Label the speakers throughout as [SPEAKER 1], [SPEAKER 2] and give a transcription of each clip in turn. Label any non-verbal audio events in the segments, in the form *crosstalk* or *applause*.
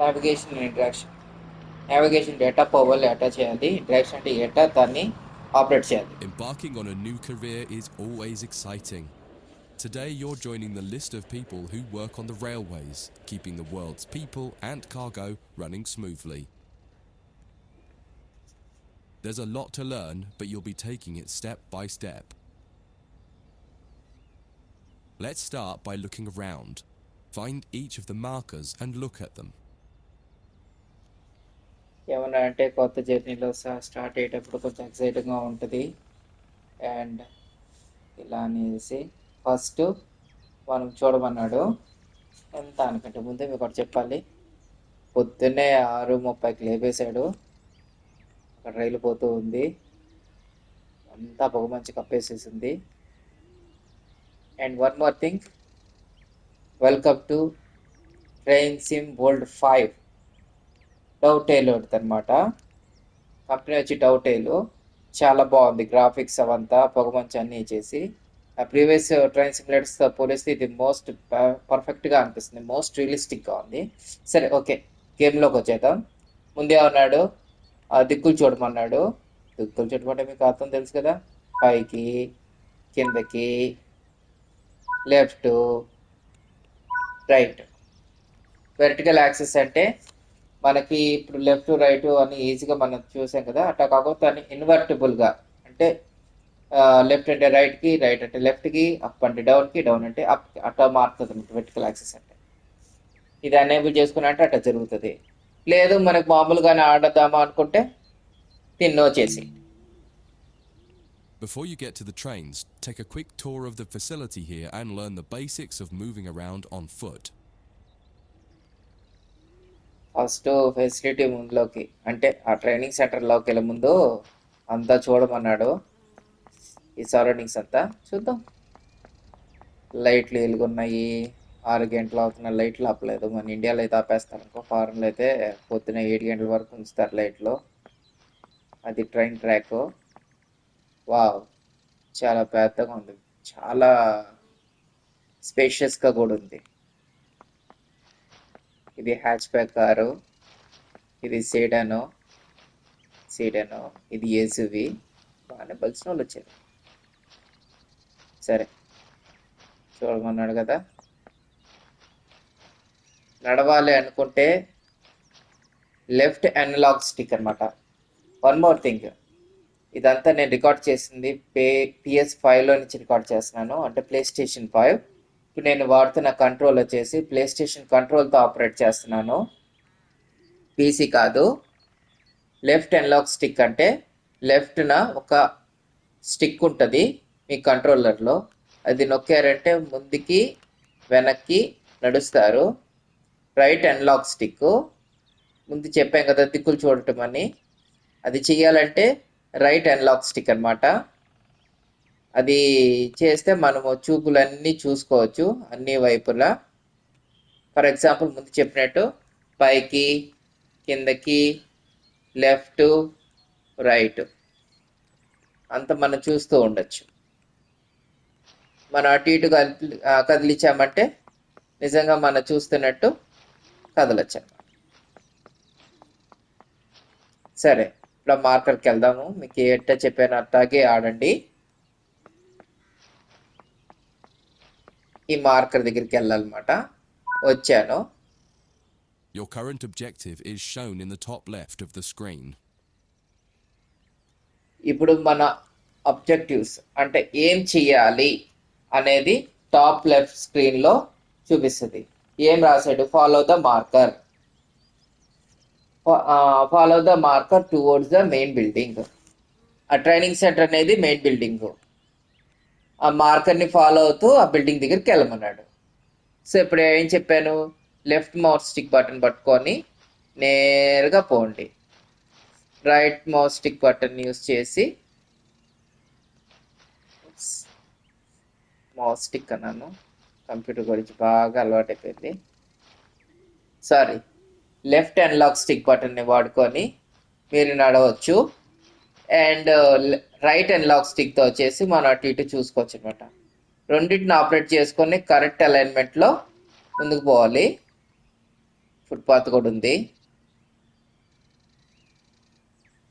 [SPEAKER 1] Navigation interaction navigation ఎట్టా పోవాలి ఎట్టా చేయాలి ఇంటరాక్షన్ అంటే ఎట్టా దాన్ని ఆపరేట్ చేయాలి
[SPEAKER 2] Embarking on a new career is always exciting. Today, you're joining the list of people who work on the railways, keeping the world's people and cargo running smoothly. There's a lot to learn, but you'll be taking it step by step. Let's start by looking around. Find each of the markers and look at them.
[SPEAKER 1] ఏమన్నా అంటే కొత్త జర్నీలో start అయ్యేటప్పుడు కొంచెం ఎక్సైటింగ్గా ఉంటుంది. And ఇలా అనేసి first మనం చూడమన్నాడు. ఎంత అనుకుంటే ముందే మీకు ఒకటి చెప్పాలి. పొద్దున్నే ఆరు ముప్పైకి లేపేశాడు. అక్కడ రైలు పోతూ ఉంది. అంతా పొగమంచి కప్పేసేసింది. And one more thing. Welcome to train sim world five. Dovetail అనమాట కంపెనీ వచ్చి డౌటేలు చాలా బాగుంది గ్రాఫిక్స్ అవంతా పొగమంచు అన్నీ చేసి. ఆ ప్రీవియస్ ట్రైన్ సిమ్యులేటర్స్తో పోలిస్తే ఇది మోస్ట్ పర్ఫెక్ట్గా అనిపిస్తుంది. మోస్ట్ రియలిస్టిక్గా ఉంది. సరే ఓకే. గేమ్లోకి వచ్చేద్దాం. ముందే ఉన్నాడు. ఆ దిక్కులు చూడమన్నాడు. దిక్కులు చూడమంటే మీకు అర్థం తెలుసు కదా? పైకి కిందకి లెఫ్ట్ రైట్. వెర్టికల్ యాక్సెస్ అంటే మనకి ఇప్పుడు లెఫ్ట్ రైట్ అని ఈజీగా మనం చూసాం కదా. అట్లా కాకపోతే దాన్ని ఇన్వర్టబుల్గా అంటే లెఫ్ట్ అంటే రైట్కి రైట్ అంటే లెఫ్ట్కి అప్ అంటే డౌన్కి డౌన్ అంటే అప్ అట్లా మారుతుంది వెర్టికల్ యాక్సెస్ అంటే. ఇది అనేబుల్ చేసుకున్నట్టు అట్లా జరుగుతుంది. లేదు మనకు మామూలుగానే ఆడదామా అనుకుంటే తిన్నో చేసి.
[SPEAKER 2] Before you get to the trains, take a quick tour of the facility here and learn the basics of moving around on foot.
[SPEAKER 1] First facility ముందులోకి అంటే ఆ ట్రైనింగ్ సెంటర్లోకి వెళ్ళే ముందు అంతా చూడమన్నాడు. ఈ సరౌండింగ్స్ అంతా చూద్దాం. లైట్లు వెలుగున్నాయి. ఆరు గంటలు అవుతున్న లైట్లు ఆపలేదు. మన ఇండియాలో అయితే ఆపేస్తారు అనుకో ఫారెన్లో అయితే పొద్దున ఏడు గంటల వరకు ఉంచుతారు లైట్లు. అది ట్రైన్ ట్రాక్. వావ్! చాలా పెద్దగా ఉంది. చాలా స్పేషియస్గా కూడా ఉంది. ఇది హ్యాచ్ బ్యాక్ కారు ఇది సీడను సీడను ఇది ఏసువి బాగానే బలిసిన వాళ్ళు వచ్చారు. సరే చూడమన్నాడు కదా నడవాలి అనుకుంటే లెఫ్ట్ అనలాగ్ స్టిక్ అనమాట వన్ మోర్ థింగ్. ఇదంతా నేను రికార్డ్ చేసింది పే పిఎస్ ఫైవ్లో నుంచి రికార్డ్ చేస్తున్నాను. అంటే ప్లే స్టేషన్ ఫైవ్. ఇప్పుడు నేను వాడుతున్న కంట్రోల్ వచ్చేసి ప్లే స్టేషన్ కంట్రోల్తో ఆపరేట్ చేస్తున్నాను. పీసీ కాదు. లెఫ్ట్ అన్లాక్ స్టిక్ అంటే లెఫ్ట్న ఒక స్టిక్ ఉంటుంది మీ కంట్రోలర్లో అది నొక్కారంటే ముందుకి వెనక్కి నడుస్తారు. రైట్ అన్లాక్ స్టిక్ ముందు చెప్పాం కదా దిక్కులు చూడటం అని. అది చేయాలంటే రైట్ అన్లాక్ స్టిక్ అనమాట అది చేస్తే మనము చూపులన్నీ చూసుకోవచ్చు అన్ని వైపులా. ఫర్ ఎగ్జాంపుల్ ముందు చెప్పినట్టు పైకి కిందకి లెఫ్ట్ రైట్. అంత మనం చూస్తూ ఉండొచ్చు. మనం అటు ఇటు కదిలించామంటే నిజంగా మనం చూస్తున్నట్టు కదలొచ్చు. సరే ఇప్పుడు మార్కర్కి వెళ్దాము. మీకు ఎట్ట చెప్పాను అట్లాగే ఆడండి. ఈ మార్కర్ దగ్గరికి వెళ్ళాలన్నమాట. వచ్చాను.
[SPEAKER 2] Your current objective is shown in the top left of the screen.
[SPEAKER 1] ఇప్పుడు మన అబ్జెక్టివ్స్ అంటే ఏం చెయ్యాలి అనేది టాప్ లెఫ్ట్ స్క్రీన్లో చూపిస్తుంది. ఏం రాశాడు? Follow the marker follow the marker towards the main building ఆ ట్రైనింగ్ సెంటర్ అనేది మెయిన్ బిల్డింగ్ ఆ మార్కర్ని ఫాలో అవుతూ ఆ బిల్డింగ్ దగ్గరికి వెళ్ళమన్నాడు. సో ఇప్పుడు ఏం చెప్పాను? లెఫ్ట్ మౌత్ స్టిక్ బటన్ పట్టుకొని నేరుగా పోండి. Right mouth stick button use చేసి మౌత్ స్టిక్ అన్నాను. కంప్యూటర్ గురించి బాగా అలవాటైపోయింది. సారీ లెఫ్ట్ అన్లాక్ స్టిక్ బటన్ని వాడుకొని మీరు నడవచ్చు. అండ్ రైట్ అన్లాక్ స్టిక్తో వచ్చేసి మనం అటు ఇటు చూసుకోవచ్చు అనమాట రెండింటిని ఆపరేట్ చేసుకొని కరెక్ట్ అలైన్మెంట్లో ముందుకు పోవాలి. ఫుట్పాత్ కూడా ఉంది.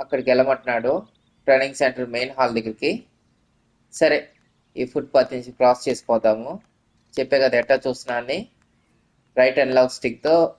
[SPEAKER 1] అక్కడికి వెళ్ళమంటున్నాడు. ట్రైనింగ్ సెంటర్ మెయిన్ హాల్ దగ్గరికి. సరే ఈ ఫుట్పాత్ నుంచి క్రాస్ చేసిపోతాము చెప్పే కదా ఎట్టా చూస్తున్నా అని. రైట్ అండ్ లాక్ స్టిక్తో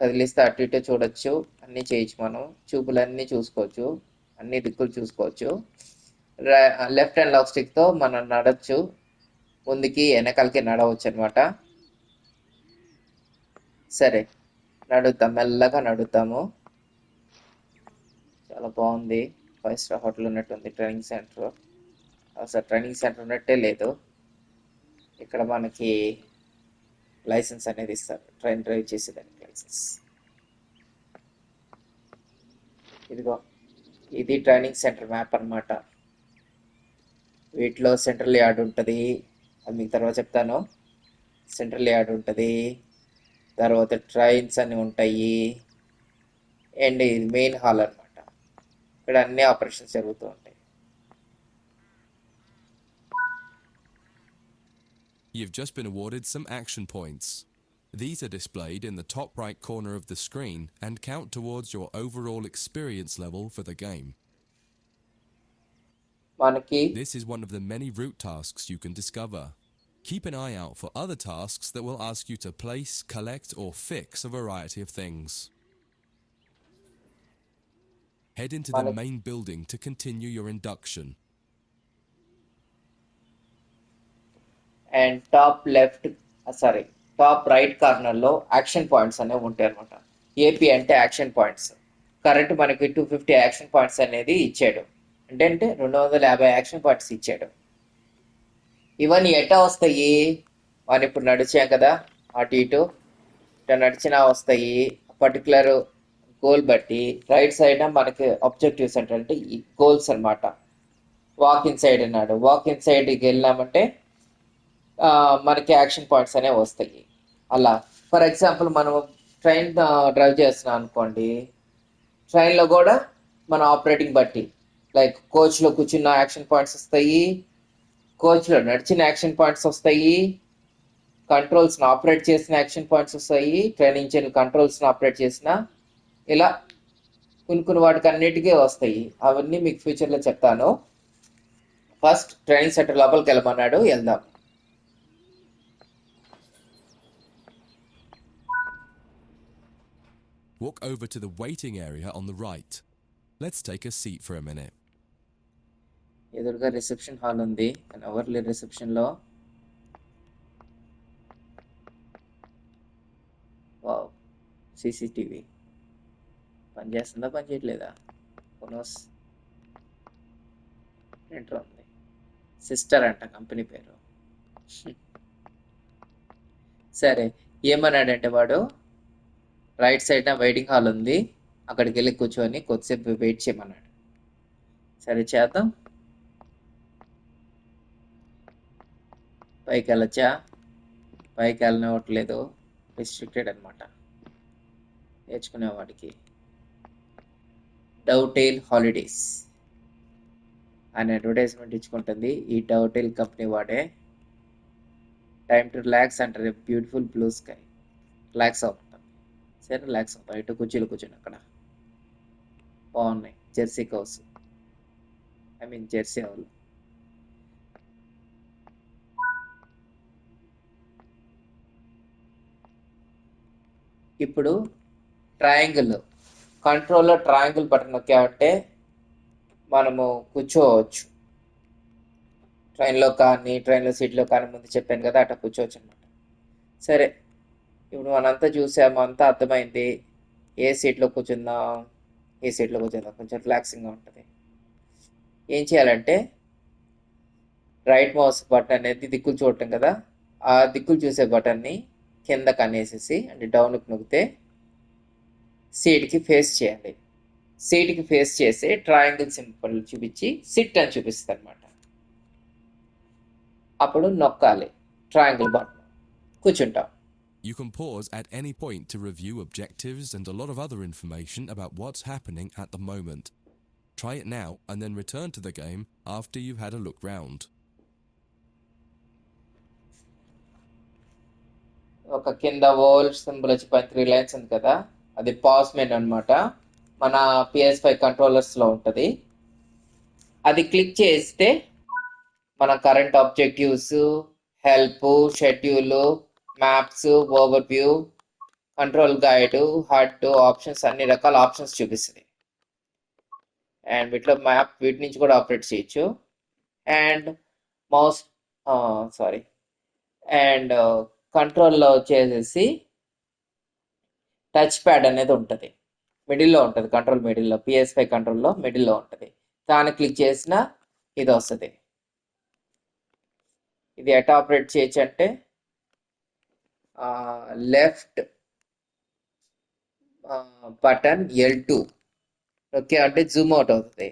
[SPEAKER 1] కదిలిస్తే అటు ఇటు చూడొచ్చు. అన్నీ చేయొచ్చు మనం. చూపులన్నీ చూసుకోవచ్చు. అన్ని దిక్కులు చూసుకోవచ్చు. లెఫ్ట్ హ్యాండ్ లాక్ స్టిక్తో మనం నడవచ్చు. ముందుకి వెనకాలకి నడవచ్చు అనమాట సరే నడుద్దాం. మెల్లగా నడుద్దాము. చాలా బాగుంది. ఫైవ్ స్టార్ హోటల్ ఉన్నట్టుంది ట్రైనింగ్ సెంటర్. అసలు ట్రైనింగ్ సెంటర్ ఉన్నట్టే లేదు. ఇక్కడ మనకి లైసెన్స్ అనేది ఇస్తారు. ట్రైన్ డ్రైవ్ చేసేదానికి లైసెన్స్. ఇదిగో. ఇది ట్రైనింగ్ సెంటర్ మ్యాప్ అన్నమాట. వీటిలో సెంట్రల్ యార్డ్ ఉంటుంది. అది మీకు తర్వాత చెప్తాను. సెంట్రల్ యార్డ్ ఉంటుంది. తర్వాత ట్రైన్స్ అన్ని ఉంటాయి. అండ్ ఇది మెయిన్ హాల్ అన్నమాట. ఇక్కడ అన్ని ఆపరేషన్స్ జరుగుతూ ఉంటాయి.
[SPEAKER 2] You've just been awarded some action points. These are displayed in the top right corner of the screen and count towards your overall experience level for the game. This is one of the many route tasks you can discover. Keep an eye out for other tasks that will ask you to place, collect, or fix a variety of things. Head into the main building to continue your induction.
[SPEAKER 1] And top left, uh, sorry, top right కార్నర్లో action points అనేవి ఉంటాయి అనమాట AP అంటే action points current మనకి two fifty action points అనేది ఇచ్చాడు. అంటే అంటే రెండు వందల యాభై యాక్షన్ పాయింట్స్ ఇచ్చాడు. ఇవన్నీ ఎట్టా వస్తాయి? మనం ఇప్పుడు నడిచాం కదా అటు ఇటు. ఇట్లా నడిచినా వస్తాయి. పర్టికులర్ గోల్ బట్టి రైట్ సైడ్ మనకి ఆబ్జెక్టివ్స్ అంటే ఈ గోల్స్ అన్నమాట. వాక్ ఇన్ సైడ్ అన్నాడు. వాక్ ఇన్ సైడ్కి వెళ్ళామంటే మనకి యాక్షన్ పాయింట్స్ అనేవి వస్తాయి. అలా. ఫర్ ఎగ్జాంపుల్ మనం ట్రైన్ డ్రైవ్ చేస్తున్నాం అనుకోండి ట్రైన్లో కూడా మన ఆపరేటింగ్ బట్టి లైక్ కోచ్లో కూర్చున్న యాక్షన్ పాయింట్స్ వస్తాయి కోచ్లో నడిచిన యాక్షన్ పాయింట్స్ వస్తాయి కంట్రోల్స్ని ఆపరేట్ చేసిన యాక్షన్ పాయింట్స్ వస్తాయి ట్రైనింగ్ ఇంజిన్ కంట్రోల్స్ని ఆపరేట్ చేసిన ఇలా కొన్ని కొన్ని వాటికి అన్నిటికీ వస్తాయి. అవన్నీ మీకు ఫ్యూచర్లో చెప్తాను. ఫస్ట్ ట్రైనింగ్ సెంటర్ లోపలికి వెళ్ళమన్నాడు వెళ్దాం.
[SPEAKER 2] Walk over to the waiting area on the right. Let's take a seat for a minute.
[SPEAKER 1] ఎదురుగా రిసెప్షన్ హాల్ ఉంది. అండ్ అవర్లీ లేరు రిసెప్షన్లో వావ్ సీసీటీవీ పనిచేస్తుందా పనిచేయట్లేదా కొనోస్ ఎంటర్ ఉంది. సిస్టర్ అంట కంపెనీ పేరు. *laughs* సరే ఏమన్నాడంటే వాడు? రైట్ సైడ్న వెయిటింగ్ హాల్ ఉంది. అక్కడికి వెళ్ళి కూర్చొని కొద్దిసేపు వెయిట్ చేయమన్నాడు. సరే చేద్దాం. పైకి వెళ్ళచ్చా పైకి వెళ్ళనివ్వట్లేదు రిస్ట్రిక్టెడ్ అనమాట నేర్చుకునేవాడికి డౌటైల్ హాలిడేస్ అనే అడ్వర్టైజ్మెంట్ ఇచ్చుకుంటుంది. ఈ డౌటైల్ కంపెనీ వాడే. టైమ్ టు రిలాక్స్ అంటారు బ్యూటిఫుల్ బ్లూ స్కై రిలాక్స్ అవుతుంది సరే రిలాక్స్ అవుతాం ఇటు కుర్చీలు కూర్చొని అక్కడ. బాగున్నాయి. Jersey cows I mean Jersey ఆవులు. ఇప్పుడు ట్రయాంగిల్. కంట్రోల్లో ట్రయాంగిల్ బటన్ నొక్కామంటే మనము కూర్చోవచ్చు. ట్రైన్లో కానీ ట్రైన్లో సీట్లో కానీ ముందు చెప్పాను కదా అట్లా కూర్చోవచ్చు అనమాట సరే ఇప్పుడు మనంతా చూసాము అంతా అర్థమైంది. ఏ సీట్లో కూర్చుందాం ఏ సీట్లో కూర్చుందాం. కొంచెం రిలాక్సింగ్గా ఉంటుంది. ఏం చేయాలంటే రైట్ మౌస్ బటన్ అనేది దిక్కులు చూడటం కదా? ఆ దిక్కులు చూసే బటన్ని కిందకు అనేసేసి అంటే డౌన్కి నొక్కితే సీట్కి ఫేస్ చేయాలి సీట్కి ఫేస్ చేసి ట్రయాంగిల్ సింపుల్ చూపించి సిట్ అని చూపిస్తుంది అనమాట అప్పుడు నొక్కాలి. ట్రయాంగిల్ బటన్ కూర్చుంటాం.
[SPEAKER 2] You can pause at any point to review objectives and a lot of other information about what's happening at the moment. Try it now and then return to the game after you've had a look round.
[SPEAKER 1] ఒక కింద whole symbol వచ్చి పై three lines ఉంది కదా అది pass men అనమాట మన PS five కంట్రోలర్స్లో ఉంటుంది అది క్లిక్ చేస్తే మన current objectives help schedule maps overview control guide heart options అన్ని రకాల ఆప్షన్స్ చూపిస్తుంది. అండ్ వీటిలో మ్యాప్ వీటి నుంచి కూడా ఆపరేట్ చేయొచ్చు. And mouse sorry. అండ్ కంట్రోల్లో వచ్చేసేసి టచ్ ప్యాడ్ అనేది ఉంటుంది. మిడిల్లో ఉంటుంది కంట్రోల్ మిడిల్లో పిఎస్ ఫైవ్ కంట్రోల్లో మిడిల్లో ఉంటుంది. దాన్ని క్లిక్ చేసిన ఇది వస్తుంది. ఇది ఎట్ ఆపరేట్ చేయొచ్చు అంటే left button L two okay అంటే జూమ్ అవుట్ అవుతుంది.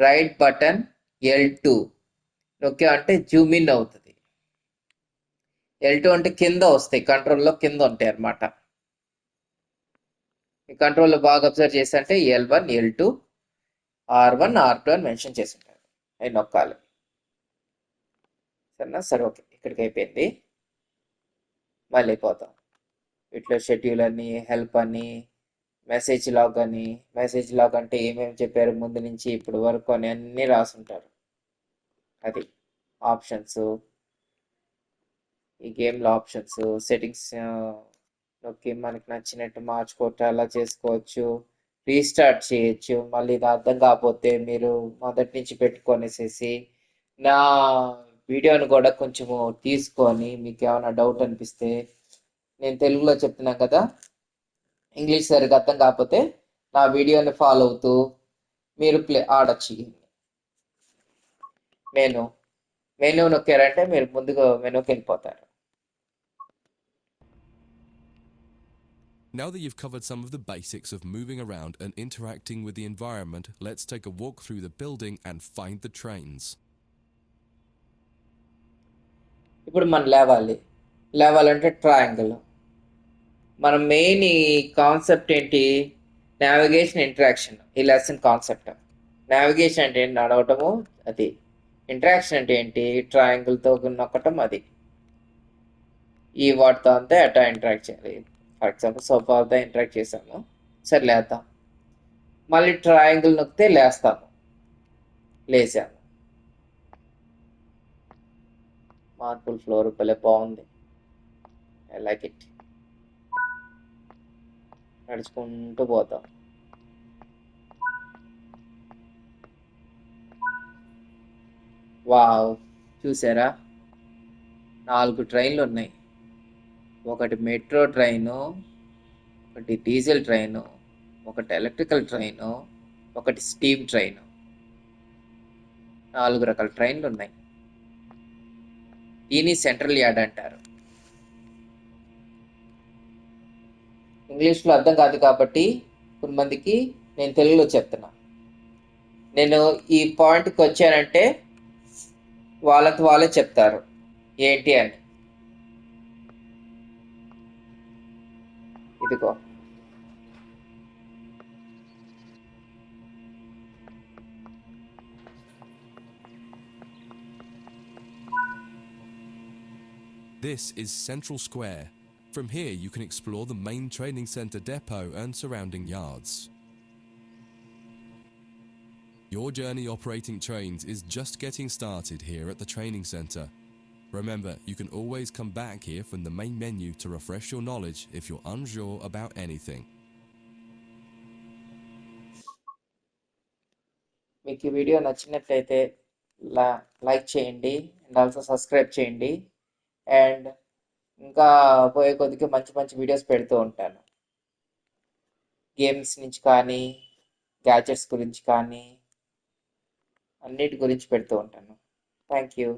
[SPEAKER 1] Right button L two okay అంటే జూమ్ ఇన్ అవుతుంది. ఎల్ టూ అంటే కింద వస్తాయి. కంట్రోల్లో కింద ఉంటాయి అన్నమాట. ఈ కంట్రోల్లో బాగా అబ్జర్వ్ చేస్తే అంటే L one L two R one R two అని మెన్షన్ చేసి ఉంటారు. అవి నొక్కాలి. సరేనా? సరే ఓకే. ఇక్కడికి అయిపోయింది. మళ్ళీ పోతాం వీటిలో షెడ్యూల్ అని హెల్ప్ అని మెసేజ్ లాగ్ అని మెసేజ్ లాగ్ అంటే ఏమేమి చెప్పారు ముందు నుంచి ఇప్పుడు వరకు అని అన్నీ రాసుంటారు. అది ఆప్షన్స్ ఈ గేమ్లో ఆప్షన్స్ సెట్టింగ్స్ నొక్కి మనకి నచ్చినట్టు మార్చుకోవటం అలా చేసుకోవచ్చు. రీస్టార్ట్ చేయొచ్చు. మళ్ళీ ఇది అర్థం కాకపోతే మీరు మొదటి నుంచి పెట్టుకొనేసేసి నా వీడియోని కూడా కొంచెము తీసుకొని మీకు ఏమైనా డౌట్ అనిపిస్తే నేను తెలుగులో చెప్తున్నాను కదా ఇంగ్లీష్ సరిగ్గా అర్థం కాకపోతే నా వీడియోని ఫాలో అవుతూ మీరు ప్లే ఆడచ్చు మెను మెనూ నొక్కారంటే మీరు ముందుగా మెనూకి వెళ్ళిపోతారు
[SPEAKER 2] Now that you've covered some of the basics of moving around and interacting with the environment, let's take a walk through the building and find the trains.
[SPEAKER 1] ఇప్పుడు మనం లేవాలి. లేవాలంటే ట్రయాంగిల్ మన main ఈ concept ఏంటి? నావిగేషన్ ఇంటరాక్షన్ ఈ lesson concept navigation అంటే ఏంటి? నడవటము అది. ఇంటరాక్షన్ అంటే ఏంటి? ట్రయాంగిల్తో నొక్కటం అది. ఈ వాటితో అంతా ఎట్లా ఇంటరాక్ట్ చేయాలి. ఫర్ ఎగ్జాంపుల్ సోఫాతో ఇంటరాక్ట్ చేసాము. సరే లేద్దాం. మళ్ళీ ట్రయాంగిల్ నొక్కితే లేస్తాము. లేచాము మార్బుల్ ఫ్లోర్ భలే బాగుంది. I like it. నడుచుకుంటూ పోతాం. వావ్ చూసారా? నాలుగు ట్రైన్లు ఉన్నాయి. ఒకటి మెట్రో ట్రైను ఒకటి డీజిల్ ట్రైను ఒకటి ఎలక్ట్రికల్ ట్రైను ఒకటి స్టీమ్ ట్రైను. నాలుగు రకాల ట్రైన్లు ఉన్నాయి. దీన్ని సెంట్రల్ యార్డ్ అంటారు. ఇంగ్లీష్లో అర్థం కాదు కాబట్టి కొంతమందికి నేను తెలుగులో చెప్తున్నా. నేను ఈ పాయింట్కి వచ్చానంటే వాళ్ళకి వాళ్ళే చెప్తారు. ఏంటి అని. ఇదిగో.
[SPEAKER 2] This is Central Square. From here, you can explore the main training centre depot and surrounding yards. Your journey operating trains is just getting started here at the training centre. Remember, you can always come back here from the main menu to refresh your knowledge if you're unsure about anything.
[SPEAKER 1] మీకు ఈ video నచ్చినట్లయితే లా like చేయండి and also subscribe చేయండి And ఇంకా పోయే కొద్దికి మంచి మంచి videos పెడుతూ ఉంటాను. గేమ్స్ నుంచి కానీ గ్యాజెట్స్ గురించి కానీ అన్నిటి గురించి పెడుతూ ఉంటాను. Thank you